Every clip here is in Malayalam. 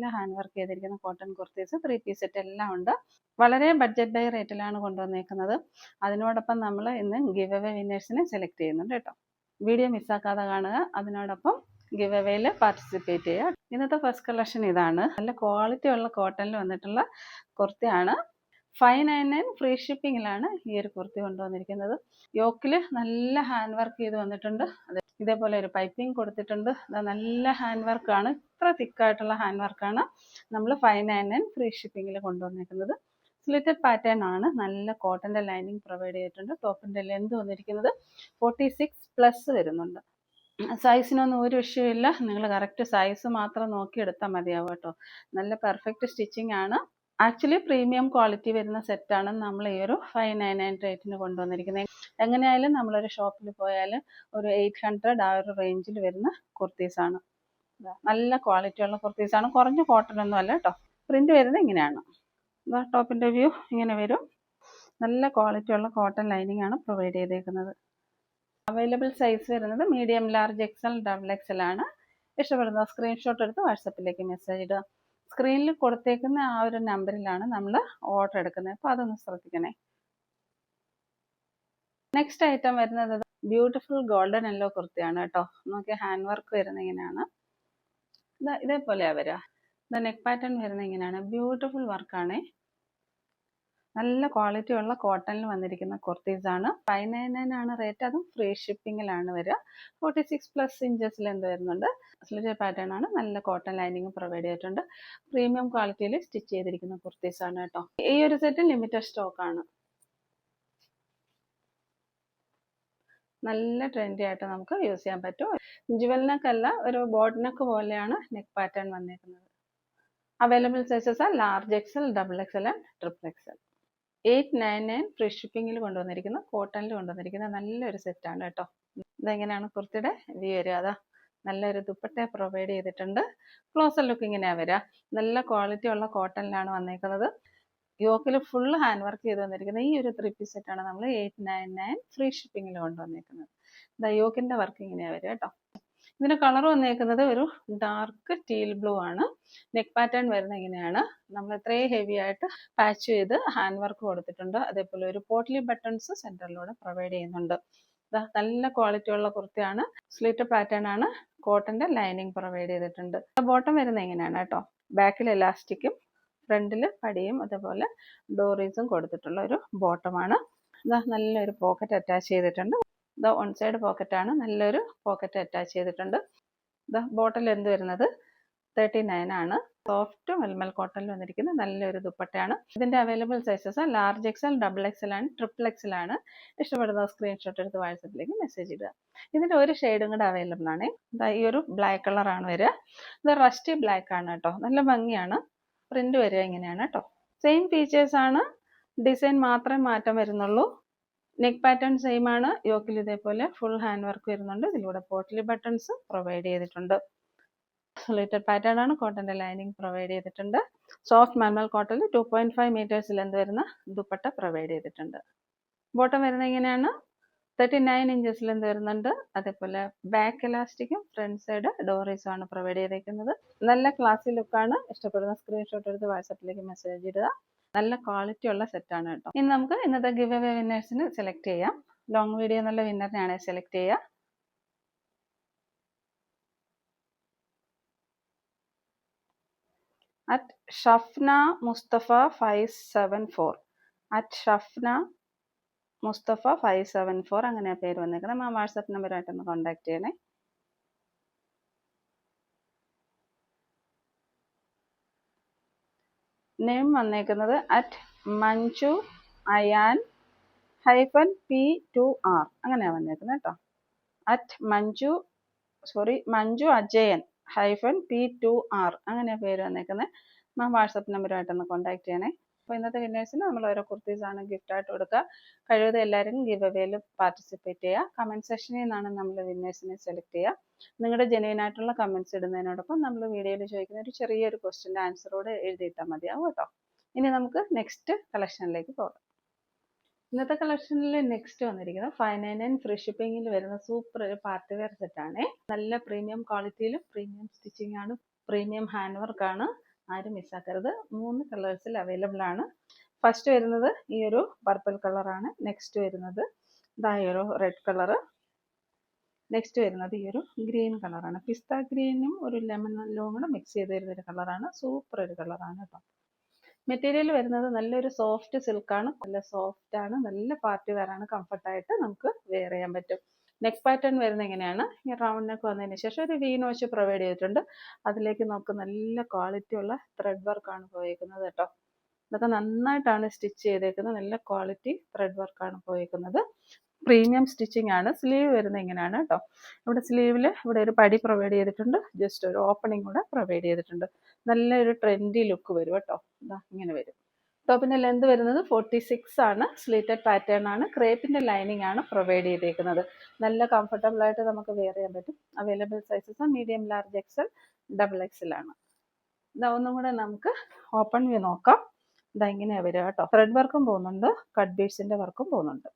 നല്ല ഹാൻഡ് വർക്ക് ചെയ്തിരിക്കുന്ന cotton kurtis three piece set എല്ലാം ഉണ്ട്. വളരെ ബഡ്ജറ്റ് ബൈ റേറ്റിലാണ് കൊണ്ടുവന്നേക്കുന്നത്. അതിനോടൊപ്പം നമ്മൾ ഇന്ന് ഗിവ് അവേ വിന്നേഴ്സിനെ സെലക്ട് ചെയ്യുന്നുണ്ട് കേട്ടോ. വീഡിയോ മിസ്സാക്കാതെ കാണുക. അതിനോടൊപ്പം ഗിവ് അവേയിൽ പാർട്ടിസിപ്പേറ്റ് ചെയ്യുക. ഇന്നത്തെ ഫസ്റ്റ് കളക്ഷൻ ഇതാണ്. നല്ല ക്വാളിറ്റി ഉള്ള കോട്ടണിൽ വന്നിട്ടുള്ള കുർത്തിയാണ്. ഫൈവ് നയൻ നയൻ ഫ്രീ ഷിപ്പിങ്ങിലാണ് ഈ ഒരു കുർത്തി കൊണ്ടുവന്നിരിക്കുന്നത്. യോക്കിൽ നല്ല ഹാൻഡ് വർക്ക് ചെയ്ത് വന്നിട്ടുണ്ട്. അത് ഇതേപോലെ ഒരു പൈപ്പിംഗ് കൊടുത്തിട്ടുണ്ട്. നല്ല ഹാൻഡ് വർക്കാണ് ഇത്ര തിക്കായിട്ടുള്ള ഹാൻഡ് വർക്കാണ് നമ്മൾ ഫൈവ് നയൻ നയൻ ഫ്രീ ഷിപ്പിങ്ങിൽ കൊണ്ടുവന്നിരിക്കുന്നത് സ്ലിറ്റഡ് പാറ്റേൺ ആണ്. നല്ല കോട്ടന്റെ ലൈനിങ് പ്രൊവൈഡ് ചെയ്തിട്ടുണ്ട്. ടോപ്പിന്റെ ലെന്ത് വന്നിരിക്കുന്നത് ഫോർട്ടി സിക്സ് പ്ലസ് വരുന്നുണ്ട്. സൈസിനൊന്നും ഒരു വിഷയമില്ല നിങ്ങൾ കറക്റ്റ് സൈസ് മാത്രം നോക്കി എടുത്താൽ മതിയാവും കേട്ടോ. നല്ല പെർഫെക്റ്റ് സ്റ്റിച്ചിങ് ആണ്. ആക്ച്വലി പ്രീമിയം ക്വാളിറ്റി വരുന്ന സെറ്റാണ് നമ്മൾ ഈ ഒരു ഫൈവ് നയൻ നയൻ റേറ്റിന് കൊണ്ടുവന്നിരിക്കുന്നത്. എങ്ങനെയായാലും നമ്മളൊരു ഷോപ്പിൽ പോയാൽ ഒരു എയ്റ്റ് ഹൺഡ്രഡ് ആ ഒരു റേഞ്ചിൽ വരുന്ന കുർത്തീസാണ് നല്ല ക്വാളിറ്റി ഉള്ള കുർത്തീസാണ് കുറഞ്ഞ കോട്ടൺ ഒന്നും അല്ല കേട്ടോ പ്രിന്റ് വരുന്നത് ഇങ്ങനെയാണ്. ടോപ്പിന്റെ വ്യൂ ഇങ്ങനെ വരും. നല്ല ക്വാളിറ്റി ഉള്ള കോട്ടൺ ലൈനിങ് ആണ് പ്രൊവൈഡ് ചെയ്തേക്കുന്നത്. അവൈലബിൾ സൈസ് വരുന്നത് medium large XL double XL ആണ്. ഇഷ്ടപ്പെടുന്ന സ്ക്രീൻഷോട്ട് എടുത്ത് വാട്സപ്പിലേക്ക് മെസ്സേജ് ഇടുക. സ്ക്രീനിൽ കൊടുത്തേക്കുന്ന ആ ഒരു നമ്പറിലാണ് നമ്മൾ ഓർഡർ എടുക്കുന്നത്. അപ്പോൾ അതൊന്ന് ശ്രദ്ധിക്കണേ. നെക്സ്റ്റ് ഐറ്റം വരുന്നത് ബ്യൂട്ടിഫുൾ ഗോൾഡൻ യെല്ലോ കുർത്തിയാണ് കേട്ടോ. നോക്കിയ ഹാൻഡ് വർക്ക് വരുന്ന ഇങ്ങനെയാണ്. ഇത് ഇതേപോലെയാണ് വരിക. ഇത് നെക്ക് പാറ്റേൺ വരുന്ന ഇങ്ങനെയാണ്. ബ്യൂട്ടിഫുൾ വർക്കാണേ നല്ല ക്വാളിറ്റി ഉള്ള കോട്ടണിൽ വന്നിരിക്കുന്ന കുർത്തീസ് ആണ്. ഫൈവ് നയൻ നയൻ ആണ് റേറ്റ് അതും ഫ്രീ ഷിപ്പിങ്ങിലാണ് വരിക. ഫോർട്ടി സിക്സ് പ്ലസ് ഇഞ്ചസിൽ എന്ത് വരുന്നുണ്ട്. സ്ലിറ്റർ പാറ്റേൺ ആണ്. നല്ല കോട്ടൺ ലൈനിങ് പ്രൊവൈഡ് ചെയ്തിട്ടുണ്ട്. പ്രീമിയം ക്വാളിറ്റിയിൽ സ്റ്റിച്ച് ചെയ്തിരിക്കുന്ന കുർത്തീസ് ആണ് കേട്ടോ. ഈ ഒരു സെറ്റ് ലിമിറ്റഡ് സ്റ്റോക്ക് ആണ്. നല്ല ട്രെൻഡി ആയിട്ട് നമുക്ക് യൂസ് ചെയ്യാൻ പറ്റും. ജുവൽ നെക്ക് അല്ല ഒരു ബോട്ട് നെക്ക് പോലെയാണ് നെക്ക് പാറ്റേൺ വന്നിരിക്കുന്നത് available sizes large XL double XL and triple XL eight nine nine free ഷിപ്പിങ്ങിൽ കൊണ്ടുവന്നിരിക്കുന്ന കോട്ടണിൽ കൊണ്ടുവന്നിരിക്കുന്ന നല്ലൊരു സെറ്റാണ് കേട്ടോ. ഇതെങ്ങനെയാണ് കുർത്തിയുടെ വ്യൂ വരിക? അതാ നല്ലൊരു ദുപ്പട്ട പ്രൊവൈഡ് ചെയ്തിട്ടുണ്ട്. ക്ലോസർ ലുക്ക് ഇങ്ങനെയാണ് വരിക. നല്ല ക്വാളിറ്റി ഉള്ള കോട്ടണിലാണ് വന്നേക്കുന്നത്. യോക്കിൽ ഫുൾ ഹാൻഡ് വർക്ക് ചെയ്ത് വന്നിരിക്കുന്നത് ഈ ഒരു ത്രീ പീസ് സെറ്റാണ് നമ്മൾ എയ്റ്റ് നയൻ നയൻ ഫ്രീ ഷിപ്പിങ്ങിൽ കൊണ്ടുവന്നേക്കുന്നത്. യോക്കിന്റെ വർക്ക് ഇങ്ങനെയാണ് വരിക കേട്ടോ. ഇതിന്റെ കളർ വന്നേക്കുന്നത് ഒരു ഡാർക്ക് ടീൽ ബ്ലൂ ആണ്. നെക്ക് പാറ്റേൺ വരുന്ന ഇങ്ങനെയാണ്. നമ്മൾ ഇത്രയും ഹെവി ആയിട്ട് പാച്ച് ചെയ്ത് ഹാൻഡ് വർക്ക് കൊടുത്തിട്ടുണ്ട്. അതേപോലെ ഒരു പോട്ട്ലി ബട്ടൺസ് സെന്ററിലൂടെ പ്രൊവൈഡ് ചെയ്യുന്നുണ്ട്. നല്ല ക്വാളിറ്റി ഉള്ള കുർത്തിയാണ്. സ്ലിറ്റ് പാറ്റേൺ ആണ്. കോട്ടന്റെ ലൈനിങ് പ്രൊവൈഡ് ചെയ്തിട്ടുണ്ട്. ബോട്ടം വരുന്ന എങ്ങനെയാണ് കേട്ടോ. ബാക്കിൽ എലാസ്റ്റിക്കും ഫ്രണ്ടിൽ പടിയും അതേപോലെ ഡോറീസും കൊടുത്തിട്ടുള്ള ഒരു ബോട്ടമാണ് നല്ലൊരു പോക്കറ്റ് അറ്റാച്ച് ചെയ്തിട്ടുണ്ട്. ഇത് വൺ സൈഡ് പോക്കറ്റ് ആണ്. നല്ലൊരു പോക്കറ്റ് അറ്റാച്ച് ചെയ്തിട്ടുണ്ട്. ഇത് ബോട്ടിൽ എന്ത് വരുന്നത്? തേർട്ടി നയൻ ആണ് സോഫ്റ്റ് മൽമൽ കോട്ടണിൽ വന്നിരിക്കുന്ന നല്ലൊരു ദുപ്പട്ടയാണ്. ഇതിന്റെ available sizes large XL double XL ആണ് ട്രിപ്പിൾ എക്സൽ ആണ്. ഇഷ്ടപ്പെടുന്ന സ്ക്രീൻഷോട്ട് എടുത്ത് വാട്സപ്പിലേക്ക് മെസ്സേജ് ഇടുക. ഇതിന്റെ ഒരു ഷെയ്ഡും കൂടെ അവൈലബിൾ ആണ്. ഈ ഒരു ബ്ലാക്ക് കളറാണ് വരിക. ഇത് റസ്റ്റി ബ്ലാക്ക് ആണ് കേട്ടോ. നല്ല ഭംഗിയാണ്. പ്രിന്റ് വരിക ഇങ്ങനെയാണ് കേട്ടോ. സെയിം ഫീച്ചേഴ്സ് ആണ്. ഡിസൈൻ മാത്രമേ മാറ്റം വരുന്നുള്ളൂ. നെക്ക് പാറ്റേൺ സെയിം ആണ്. യോക്കിൽ ഇതേപോലെ ഫുൾ ഹാൻഡ് വർക്ക് വരുന്നുണ്ട്. ഇതിലൂടെ പോട്ടിലി ബട്ടൺസ് പ്രൊവൈഡ് ചെയ്തിട്ടുണ്ട്. സൊലേറ്റഡ് പാറ്റേൺ ആണ്. കോട്ടന്റെ ലൈനിങ് പ്രൊവൈഡ് ചെയ്തിട്ടുണ്ട്. സോഫ്റ്റ് മാനുവൽ കോട്ടണിൽ ടു പോയിന്റ് ഫൈവ് മീറ്റേഴ്സിൽ എന്ത് വരുന്ന ദുപ്പട്ട പ്രൊവൈഡ് ചെയ്തിട്ടുണ്ട്. ബോട്ടം വരുന്നത് എങ്ങനെയാണ്? തേർട്ടി നയൻ ഇഞ്ചസിൽ എന്ത് വരുന്നുണ്ട്. അതേപോലെ ബാക്ക് ഇലാസ്റ്റിക്കും ഫ്രണ്ട് സൈഡ് ഡോറീസും ആണ് പ്രൊവൈഡ് ചെയ്തേക്കുന്നത്. നല്ല ക്ലാസി ലുക്കാണ് ഇഷ്ടപ്പെടുന്ന സ്ക്രീൻഷോട്ട് എടുത്ത് വാട്സപ്പിലേക്ക് മെസ്സേജ് ഇടുക. നല്ല ക്വാളിറ്റി ഉള്ള സെറ്റാണ് കേട്ടോ. ഇനി നമുക്ക് ഇന്നത്തെ ഗിവ് അവേ വിന്നേഴ്സിന് സെലക്ട് ചെയ്യാം. ലോങ് വീഡിയോ എന്നുള്ള വിന്നറിനെയാണ് സെലക്ട് ചെയ്യുക. At Shafna Mustafa five seven four at Shafna Mustafa five seven four അങ്ങനെ പേര് വന്നേക്കുന്നത്. ആ വാട്സപ്പ് നമ്പറുമായിട്ടൊന്ന് കോൺടാക്ട് ചെയ്യണേ. നെയിം വന്നേക്കുന്നത് at Manju Ayan hyphen P two R. അങ്ങനെയാണ് വന്നേക്കുന്നത് കേട്ടോ. At Manju sorry Manju Ajayan hyphen P two R. അങ്ങനെ പേര് വന്നേക്കുന്നത്. മാം വാട്സപ്പ് നമ്പറുമായിട്ടൊന്ന് കോൺടാക്ട് ചെയ്യണേ. അപ്പോൾ ഇന്നത്തെ വിന്നേഴ്സിന് നമ്മൾ ഓരോ കുർത്തീസാണ് ഗിഫ്റ്റായിട്ട് കൊടുക്കുക. കഴിവത് എല്ലാവരും ഗിവ് അവേയിൽ പാർട്ടിസിപ്പേറ്റ് ചെയ്യുക. കമന്റ് സെക്ഷനിൽ നിന്നാണ് നമ്മൾ വിന്നേഴ്സിനെ സെലക്ട് ചെയ്യുക. നിങ്ങളുടെ ജെന്യൂൻ ആയിട്ടുള്ള കമന്റ്സ് ഇടുന്നതിനോടൊപ്പം നമ്മൾ വീഡിയോയിൽ ചോദിക്കുന്ന ഒരു ചെറിയൊരു ക്വസ്റ്റിന്റെ ആൻസറോട് എഴുതിയിട്ടാൽ മതിയാവും കേട്ടോ. ഇനി നമുക്ക് നെക്സ്റ്റ് കളക്ഷനിലേക്ക് പോകാം. ഇന്നത്തെ കളക്ഷനിൽ നെക്സ്റ്റ് വന്നിരിക്കുന്നത് ഫൈവ് നയൻ നയൻ ഫ്രീ ഷിപ്പിംഗിൽ വരുന്ന സൂപ്പർ ഒരു പാർട്ടി വെയർ സെറ്റ് ആണ്. നല്ല പ്രീമിയം ക്വാളിറ്റിയിലും പ്രീമിയം സ്റ്റിച്ചിങ് ആണ് പ്രീമിയം ഹാൻഡ് വർക്ക് ആണ്. ആരും മിസ്സാക്കരുത് മൂന്ന് കളേഴ്സിൽ അവൈലബിൾ ആണ്. ഫസ്റ്റ് വരുന്നത് ഈ ഒരു പർപ്പിൾ കളറാണ് നെക്സ്റ്റ് വരുന്നത് ഇതാ ഈ ഒരു റെഡ് കളറ് നെക്സ്റ്റ് വരുന്നത് ഈ ഒരു ഗ്രീൻ കളറാണ് പിസ്ത ഗ്രീനും ഒരു ലെമൺ എല്ലാം കൂടെ മിക്സ് ചെയ്ത് വരുന്ന ഒരു കളറാണ് സൂപ്പർ ഒരു കളറാണ് കേട്ടോ മെറ്റീരിയൽ വരുന്നത് നല്ലൊരു സോഫ്റ്റ് സിൽക്കാണ് നല്ല സോഫ്റ്റ് ആണ്. നല്ല പാർട്ടി വെയറാണ് കംഫർട്ടായിട്ട് നമുക്ക് വെയർ ചെയ്യാൻ പറ്റും. നെക്ക് പാറ്റേൺ വരുന്ന എങ്ങനെയാണ്? ഈ റൗണ്ട് നെക്ക് വന്നതിന് ശേഷം ഒരു വി പ്രൊവൈഡ് ചെയ്തിട്ടുണ്ട്. അതിലേക്ക് നമുക്ക് നല്ല ക്വാളിറ്റി ഉള്ള ത്രെഡ് വർക്കാണ് പോയേക്കുന്നത് കേട്ടോ. ഇതൊക്കെ നന്നായിട്ടാണ് സ്റ്റിച്ച് ചെയ്തേക്കുന്നത്. നല്ല ക്വാളിറ്റി ത്രെഡ് വർക്കാണ് പോയേക്കുന്നത്. പ്രീമിയം സ്റ്റിച്ചിങ് ആണ്. സ്ലീവ് വരുന്നത് ഇങ്ങനെയാണ് കേട്ടോ? ഇവിടെ സ്ലീവിൽ ഇവിടെ ഒരു പടി പ്രൊവൈഡ് ചെയ്തിട്ടുണ്ട്. ജസ്റ്റ് ഒരു ഓപ്പണിംഗ് കൂടെ പ്രൊവൈഡ് ചെയ്തിട്ടുണ്ട്. നല്ലൊരു ട്രെൻഡി ലുക്ക് വരും കേട്ടോ. ഇതാ ഇങ്ങനെ വരും. ടോപ്പിന്റെ ലെന്ത് വരുന്നത് ഫോർട്ടി സിക്സ് ആണ്. സ്ലീറ്റഡ് പാറ്റേൺ ആണ്. ക്രേപ്പിന്റെ ലൈനിങ് ആണ് പ്രൊവൈഡ് ചെയ്തേക്കുന്നത്. നല്ല കംഫർട്ടബിൾ ആയിട്ട് നമുക്ക് വെയർ ചെയ്യാൻ പറ്റും. Available sizes medium large XL double XL ആണ്. ഇതാ ഒന്നും കൂടെ നമുക്ക് ഓപ്പൺ വ്യൂ നോക്കാം. ഇതാ ഇങ്ങനെയാ വരിക കേട്ടോ. ത്രെഡ് വർക്കും പോകുന്നുണ്ട്. കട്ട് ബീഡ്സിന്റെ വർക്കും പോകുന്നുണ്ട്.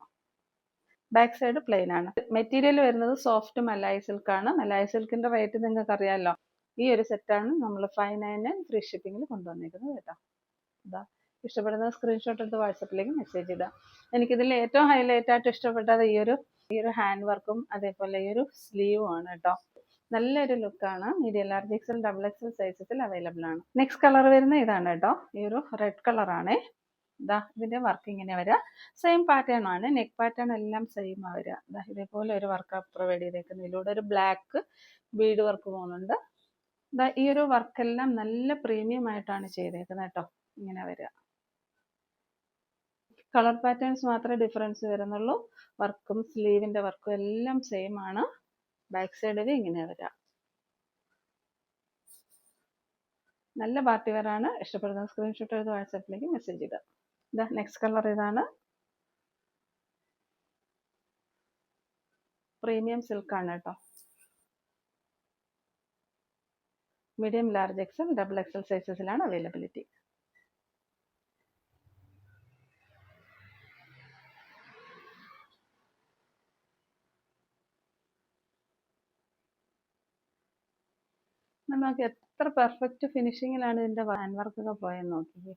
ബാക്ക് സൈഡ് പ്ലെയിൻ ആണ്. മെറ്റീരിയൽ വരുന്നത് സോഫ്റ്റ് മലായ സിൽക്ക് ആണ്. മലായി സിൽക്കിന്റെ റേറ്റ് നിങ്ങൾക്ക് അറിയാമല്ലോ ഈ ഒരു സെറ്റാണ് നമ്മൾ ഫൈവ് നയൻ നയൻ ഫ്രീ ഷിപ്പിംഗിൽ കൊണ്ടുവന്നിരിക്കുന്നത് കേട്ടോ. ഇതാ ഇഷ്ടപ്പെടുന്ന സ്ക്രീൻഷോട്ട് എടുത്ത് വാട്സപ്പിലേക്ക് മെസ്സേജ് ഇടാം. എനിക്കിതിൽ ഏറ്റവും ഹൈലൈറ്റ് ആയിട്ട് ഇഷ്ടപ്പെട്ടത് ഈ ഒരു ഈ ഒരു ഹാൻഡ് വർക്കും അതേപോലെ ഈ ഒരു സ്ലീവും ആണ് കേട്ടോ നല്ലൊരു ലുക്കാണ് medium large XL double XL സൈസസിൽ available ആണ്. നെക്സ്റ്റ് കളർ വരുന്ന ഇതാണ് കേട്ടോ ഈ ഒരു റെഡ് കളറാണേ ഇതാ ഇതിന്റെ വർക്ക് ഇങ്ങനെ വരിക സെയിം പാറ്റേൺ ആണ്. നെക്ക് പാറ്റേൺ എല്ലാം സെയിം ആ ഇതേപോലെ ഒരു വർക്ക് പ്രൊവൈഡ് ചെയ്തേക്കുന്നത്. ഇതിലൂടെ ഒരു ബ്ലാക്ക് ബീഡ് വർക്ക് പോകുന്നുണ്ട്. ഇതാ ഈ ഒരു വർക്കെല്ലാം നല്ല പ്രീമിയം ആയിട്ടാണ് ചെയ്തേക്കുന്നത് കേട്ടോ ഇങ്ങനെ വരിക കളർ പാറ്റേൺസ് മാത്രമേ ഡിഫറൻസ് വരുന്നുള്ളൂ. വർക്കും സ്ലീവിന്റെ വർക്കും എല്ലാം സെയിം ആണ്. ബാക്ക് സൈഡിൽ ഇങ്ങനെ വരിക നല്ല പാർട്ടി വേറാണ് ഇഷ്ടപ്പെടുന്ന സ്ക്രീൻഷോട്ട് എടുത്ത് വാട്സാപ്പിലേക്ക് മെസ്സേജ് ചെയ്യുക ഇതാ നെക്സ്റ്റ് കളർ ഇതാണ്. പ്രീമിയം സിൽക്ക് ആണ് കേട്ടോ. Medium large XL double XL സൈസസിലാണ് availability നമുക്ക് എത്ര പെർഫെക്റ്റ് ഫിനിഷിങ്ങിലാണ് ഇതിന്റെ ഹാൻഡ് വർക്ക് ഒക്കെ പോയെന്ന് നോക്കിക്കേ.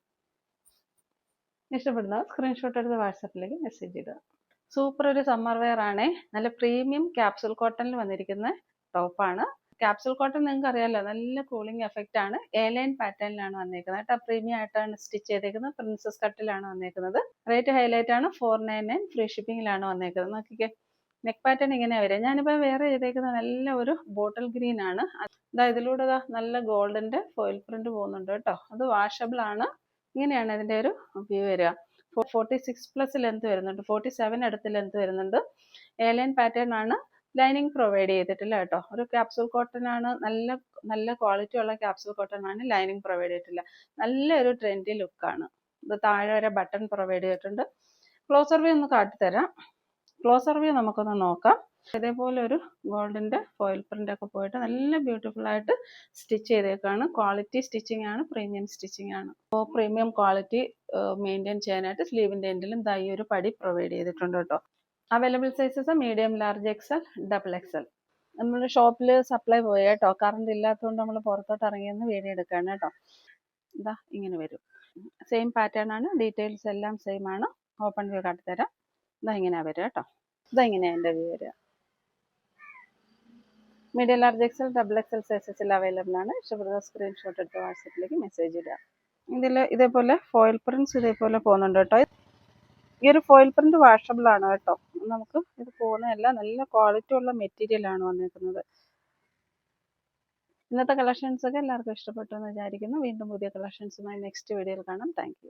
ഇഷ്ടപ്പെടുന്ന സ്ക്രീൻഷോട്ട് എടുത്ത് വാട്സപ്പിലേക്ക് മെസ്സേജ് ഇടുക. സൂപ്പർ ഒരു സമ്മർ വെയർ ആണേ. നല്ല പ്രീമിയം ക്യാപ്സുൽ കോട്ടണിൽ വന്നിരിക്കുന്ന ടോപ്പാണ് ക്യാപ്സുൽ കോട്ടൺ നിങ്ങൾക്ക് അറിയാലോ നല്ല കൂളിംഗ് എഫക്റ്റ് ആണ്. എ ലൈൻ പാറ്റേണിലാണ് വന്നേക്കുന്നത് കേട്ടോ. പ്രീമിയം ആയിട്ടാണ് സ്റ്റിച്ച് ചെയ്തേക്കുന്നത്. പ്രിൻസസ് കട്ടിലാണ് വന്നേക്കുന്നത്. റേറ്റ് ഹൈലൈറ്റ് ആണ് ഫോർ നയൻ നയൻ ഫ്രീ ഷിപ്പിംഗിലാണ് വന്നേക്കുന്നത്. നോക്കിക്കേ. നെക്ക് പാറ്റേൺ ഇങ്ങനെയാ വരിക. ഞാനിപ്പോൾ വേറെ ചെയ്തേക്കുന്നത് നല്ല ഒരു ബോട്ടിൽ ഗ്രീൻ ആണ്. ഇതാ ഇതിലൂടെ ദാ നല്ല ഗോൾഡന്റെ ഫോയിൽ പ്രിന്റ് പോകുന്നുണ്ട് കേട്ടോ. അത് വാഷബിൾ ആണ്. ഇങ്ങനെയാണ് ഇതിന്റെ ഒരു വ്യൂ വരിക. ഫോർട്ടി സിക്സ് പ്ലസ് ലെന്ത് വരുന്നുണ്ട്. ഫോർട്ടി സെവൻ അടുത്ത് ലെന്ത് വരുന്നുണ്ട്. ഏലൈൻ പാറ്റേൺ ആണ് ലൈനിങ് പ്രൊവൈഡ് ചെയ്തിട്ടില്ല കേട്ടോ. ഒരു ക്യാപ്സൂൾ കോട്ടൺ ആണ്. നല്ല നല്ല ക്വാളിറ്റി ഉള്ള ക്യാപ്സൂൾ കോട്ടൺ ആണ് ലൈനിങ് പ്രൊവൈഡ് ചെയ്തിട്ടില്ല നല്ലൊരു ട്രെൻഡി ലുക്കാണ് ഇത് താഴെ വരെ ബട്ടൺ പ്രൊവൈഡ് ചെയ്തിട്ടുണ്ട്. ക്ലോസർ വ്യൂ ഒന്ന് കാട്ടിത്തരാം. ക്ലോസർ വ്യൂ നമുക്കൊന്ന് നോക്കാം. ഇതേപോലെ ഒരു ഗോൾഡിന്റെ ഫോയിൽ പ്രിന്റ് ഒക്കെ പോയിട്ട് നല്ല ബ്യൂട്ടിഫുൾ ആയിട്ട് സ്റ്റിച്ച് ചെയ്തേക്കാണ്. ക്വാളിറ്റി സ്റ്റിച്ചിങ് ആണ് പ്രീമിയം സ്റ്റിച്ചിങ് ആണ്. അപ്പോൾ പ്രീമിയം ക്വാളിറ്റി മെയിന്റെയിൻ ചെയ്യാനായിട്ട് സ്ലീവിന്റെ എൻഡിലും ദാ ഒരു പടി പ്രൊവൈഡ് ചെയ്തിട്ടുണ്ട് കേട്ടോ. Available sizes medium large XL double XL നമ്മുടെ ഷോപ്പിൽ സപ്ലൈ പോയി കേട്ടോ. കറണ്ട് ഇല്ലാത്തതുകൊണ്ട് നമ്മൾ പുറത്തോട്ട് ഇറങ്ങിയെന്ന് വീഡിയോ എടുക്കുകയാണ് കേട്ടോ. ഇതാ ഇങ്ങനെ വരും. സെയിം പാറ്റേൺ ആണ്. ഡീറ്റെയിൽസ് എല്ലാം സെയിം ആണ്. ഓപ്പൺ വ്യൂ കാട്ടിത്തരാം. ഇതാ ഇങ്ങനെ വരും കേട്ടോ. ഇതാ ഇങ്ങനെയാണ് എന്റെ വ്യൂ വരിക medium large XL double XL സൈസസിൽ available ആണ്. ഇഷ്ടപ്പെടുന്ന സ്ക്രീൻഷോട്ട് എടുത്ത് വാട്സപ്പിലേക്ക് മെസ്സേജ് ഇടുക. ഇതിൽ ഇതേപോലെ ഫോയിൽ പ്രിന്റ്സ് ഇതേപോലെ പോകുന്നുണ്ട് കേട്ടോ. ഈ ഒരു ഫോയിൽ പ്രിന്റ് വാഷബിൾ ആണ് കേട്ടോ. നമുക്ക് ഇത് പോകുന്നതല്ല നല്ല ക്വാളിറ്റി ഉള്ള മെറ്റീരിയൽ ആണ് വന്നിരിക്കുന്നത് ഇന്നത്തെ കളക്ഷൻസ് ഒക്കെ എല്ലാവർക്കും ഇഷ്ടപ്പെട്ടു എന്ന് വിചാരിക്കുന്നു. വീണ്ടും പുതിയ കളക്ഷൻസുമായി നെക്സ്റ്റ് വീഡിയോയിൽ കാണാം. താങ്ക്